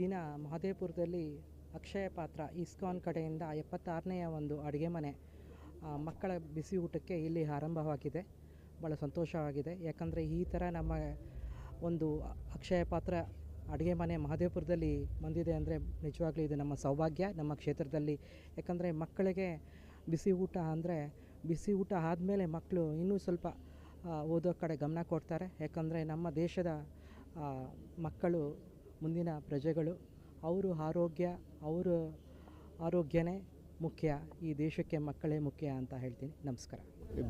ದಿನ ಮಹದೇವಪುರದಲ್ಲಿ ಅಕ್ಷಯ ಪಾತ್ರ ಇಸ್ಕಾನ್ ಕಡೆಯಿಂದ ಎಪ್ಪತ್ತಾರನೆಯ ಒಂದು ಅಡುಗೆ ಮನೆ. ಮಕ್ಕಳ ಬಿಸಿ ಊಟಕ್ಕೆ ಇಲ್ಲಿ ಆರಂಭವಾಗಿದೆ. ಭಾಳ ಸಂತೋಷವಾಗಿದೆ. ಯಾಕಂದರೆ ಈ ಥರ ನಮ್ಮ ಒಂದು ಅಕ್ಷಯ ಪಾತ್ರ ಅಡುಗೆ ಮನೆ ಮಹದೇವಪುರದಲ್ಲಿ ಬಂದಿದೆ ಅಂದರೆ ನಿಜವಾಗ್ಲೂ ಇದು ನಮ್ಮ ಸೌಭಾಗ್ಯ ನಮ್ಮ ಕ್ಷೇತ್ರದಲ್ಲಿ. ಯಾಕಂದರೆ ಮಕ್ಕಳಿಗೆ ಬಿಸಿ ಊಟ ಅಂದರೆ ಬಿಸಿ ಊಟ ಆದಮೇಲೆ ಮಕ್ಕಳು ಇನ್ನೂ ಸ್ವಲ್ಪ ಓದೋ ಕಡೆ ಗಮನ ಕೊಡ್ತಾರೆ. ಯಾಕಂದರೆ ನಮ್ಮ ದೇಶದ ಮಕ್ಕಳು ಮುಂದಿನ ಪ್ರಜೆಗಳು ಅವರು ಆರೋಗ್ಯ ಅವರು ಆರೋಗ್ಯನೇ ಮುಖ್ಯ ಈ ದೇಶಕ್ಕೆ ಮಕ್ಕಳೇ ಮುಖ್ಯ ಅಂತ ಹೇಳ್ತೀನಿ ನಮಸ್ಕಾರ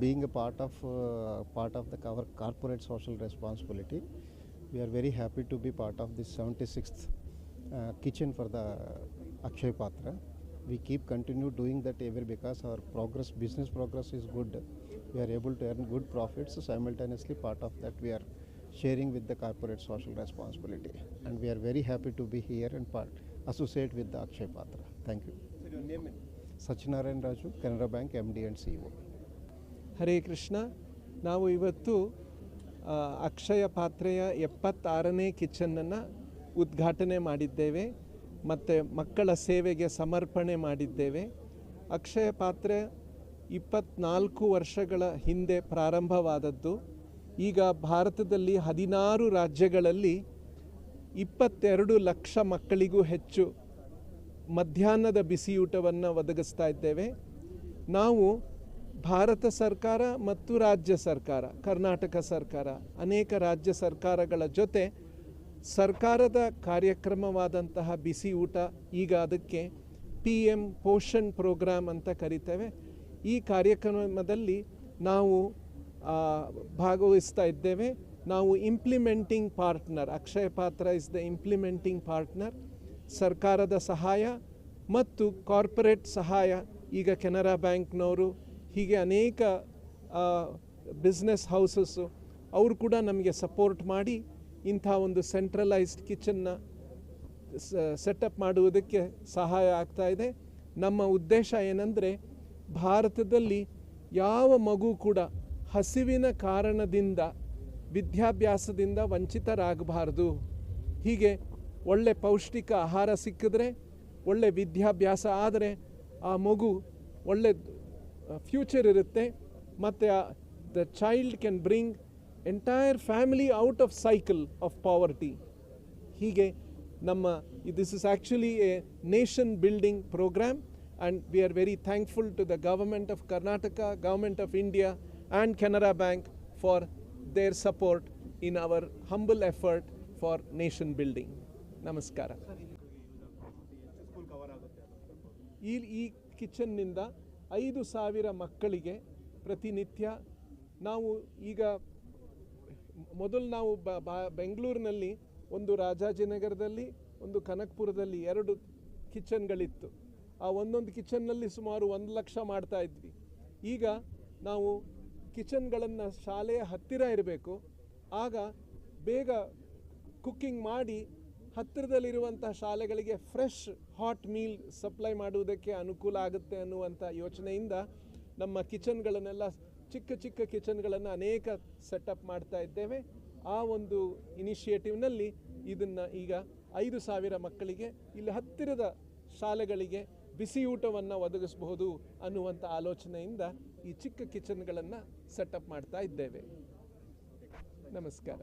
being a part of part of the cover corporate social responsibility we are very happy to be part of of this 76th uh, kitchen for the akshay patra we keep continue doing that because our progress business progress is good we are able to earn good profits simultaneously part of that we are sharing with the corporate social responsibility and we are very happy to be here and part associate with the akshay patra thank you Sachinarayan Raju, Canara Bank MD and CEO. Hare Krishna ನಾವು ಇವತ್ತು ಅಕ್ಷಯ ಪಾತ್ರೆಯ ಎಪ್ಪತ್ತಾರನೇ ಕಿಚನನ್ನು ಉದ್ಘಾಟನೆ ಮಾಡಿದ್ದೇವೆ ಮತ್ತು ಮಕ್ಕಳ ಸೇವೆಗೆ ಸಮರ್ಪಣೆ ಮಾಡಿದ್ದೇವೆ ಅಕ್ಷಯ ಪಾತ್ರೆ ಇಪ್ಪತ್ನಾಲ್ಕು ವರ್ಷಗಳ ಹಿಂದೆ ಪ್ರಾರಂಭವಾದದ್ದು ಈಗ ಭಾರತದಲ್ಲಿ ಹದಿನಾರು ರಾಜ್ಯಗಳಲ್ಲಿ ಇಪ್ಪತ್ತೆರಡು ಲಕ್ಷ ಮಕ್ಕಳಿಗೂ ಹೆಚ್ಚು ಮಧ್ಯಾಹ್ನದ ಬಿಸಿಯೂಟವನ್ನು ಒದಗಿಸ್ತಾ ಇದ್ದೇವೆ. ನಾವು ಭಾರತ ಸರ್ಕಾರ ಮತ್ತು ರಾಜ್ಯ ಸರ್ಕಾರ, ಕರ್ನಾಟಕ ಸರ್ಕಾರ, ಅನೇಕ ರಾಜ್ಯ ಸರ್ಕಾರಗಳ ಜೊತೆ ಸರ್ಕಾರದ ಕಾರ್ಯಕ್ರಮವಾದಂತಹ ಬಿಸಿ ಊಟ ಈಗ ಅದಕ್ಕೆ ಪಿ ಎಂ ಪೋಷಣ್ ಪ್ರೋಗ್ರಾಮ್ ಅಂತ ಕರಿತೇವೆ. ಈ ಕಾರ್ಯಕ್ರಮದಲ್ಲಿ ನಾವು ಭಾಗವಹಿಸ್ತಾ ಇದ್ದೇವೆ. ನಾವು ಇಂಪ್ಲಿಮೆಂಟಿಂಗ್ ಪಾರ್ಟ್ನರ್ ಅಕ್ಷಯ ಪಾತ್ರ ಇಸ್ ದ ಇಂಪ್ಲಿಮೆಂಟಿಂಗ್ ಪಾರ್ಟ್ನರ್ ಸರ್ಕಾರದ ಸಹಾಯ ಮತ್ತು ಕಾರ್ಪೊರೇಟ್ ಸಹಾಯ. ಈಗ ಕೆನರಾ ಬ್ಯಾಂಕ್ನವರು ಹೀಗೆ ಅನೇಕ ಬಿಸ್ನೆಸ್ ಹೌಸಸ್ಸು ಅವರು ಕೂಡ ನಮಗೆ ಸಪೋರ್ಟ್ ಮಾಡಿ ಇಂಥ ಒಂದು ಸೆಂಟ್ರಲೈಸ್ಡ್ ಕಿಚನ್ನ ಸೆಟಪ್ ಮಾಡುವುದಕ್ಕೆ ಸಹಾಯ ಆಗ್ತಾ ಇದೆ. ನಮ್ಮ ಉದ್ದೇಶ ಏನಂದರೆ ಭಾರತದಲ್ಲಿ ಯಾವ ಮಗು ಕೂಡ ಹಸಿವಿನ ಕಾರಣದಿಂದ, ವಿದ್ಯಾಭ್ಯಾಸದಿಂದ ವಂಚಿತರಾಗಬಾರ್ದು. ಹೀಗೆ ಒಳ್ಳೆ ಪೌಷ್ಟಿಕ ಆಹಾರ ಸಿಕ್ಕಿದ್ರೆ, ಒಳ್ಳೆ ವಿದ್ಯಾಭ್ಯಾಸ ಆದರೆ ಆ ಮಗು ಒಳ್ಳೆ ಫ್ಯೂಚರ್ ಇರುತ್ತೆ. ಮತ್ತು the child can bring entire family out of cycle of poverty. ಹೀಗೆ ನಮ್ಮ this is actually a nation building program and we are very thankful to the government of Karnataka, government of India and Canara Bank for their support in our humble effort for nation building. ನಮಸ್ಕಾರ ಈ ಈ ಕಿಚನ್ನಿಂದ ಐದು ಸಾವಿರ ಮಕ್ಕಳಿಗೆ ಪ್ರತಿನಿತ್ಯ ನಾವು ಈಗ ಮೊದಲು ನಾವು ಬ, ಬ- ಬೆಂಗಳೂರಿನಲ್ಲಿ ಒಂದು ರಾಜಾಜಿನಗರದಲ್ಲಿ, ಒಂದು ಕನಕ್ಪುರದಲ್ಲಿ ಎರಡು ಕಿಚನ್ಗಳಿತ್ತು ಆ ಒಂದೊಂದು ಕಿಚನ್ನಲ್ಲಿ ಸುಮಾರು ಒಂದು ಲಕ್ಷ ಮಾಡ್ತಾ ಇದ್ವಿ. ಈಗ ನಾವು ಕಿಚನ್ಗಳನ್ನು ಶಾಲೆಯ ಹತ್ತಿರ ಇರಬೇಕು. ಆಗ ಬೇಗ ಕುಕ್ಕಿಂಗ್ ಮಾಡಿ ಹತ್ತಿರದಲ್ಲಿರುವಂಥ ಶಾಲೆಗಳಿಗೆ ಫ್ರೆಶ್ ಹಾಟ್ ಮೀಲ್ ಸಪ್ಲೈ ಮಾಡುವುದಕ್ಕೆ ಅನುಕೂಲ ಆಗುತ್ತೆ ಅನ್ನುವಂಥ ಯೋಚನೆಯಿಂದ ನಮ್ಮ ಕಿಚನ್ಗಳನ್ನೆಲ್ಲ ಚಿಕ್ಕ ಚಿಕ್ಕ ಕಿಚನ್ಗಳನ್ನು ಅನೇಕ ಸೆಟಪ್ ಮಾಡ್ತಾ ಇದ್ದೇವೆ. ಆ ಒಂದು ಇನಿಷಿಯೇಟಿವ್ನಲ್ಲಿ ಇದನ್ನು ಈಗ ಐದು ಸಾವಿರ ಮಕ್ಕಳಿಗೆ, ಇಲ್ಲಿ ಹತ್ತಿರದ ಶಾಲೆಗಳಿಗೆ ಬಿಸಿ ಊಟವನ್ನು ಒದಗಿಸಬಹುದು ಅನ್ನುವಂಥ ಆಲೋಚನೆಯಿಂದ ಈ ಚಿಕ್ಕ ಕಿಚನ್ಗಳನ್ನು ಸೆಟಪ್ ಮಾಡ್ತಾ ಇದ್ದೇವೆ. ನಮಸ್ಕಾರ.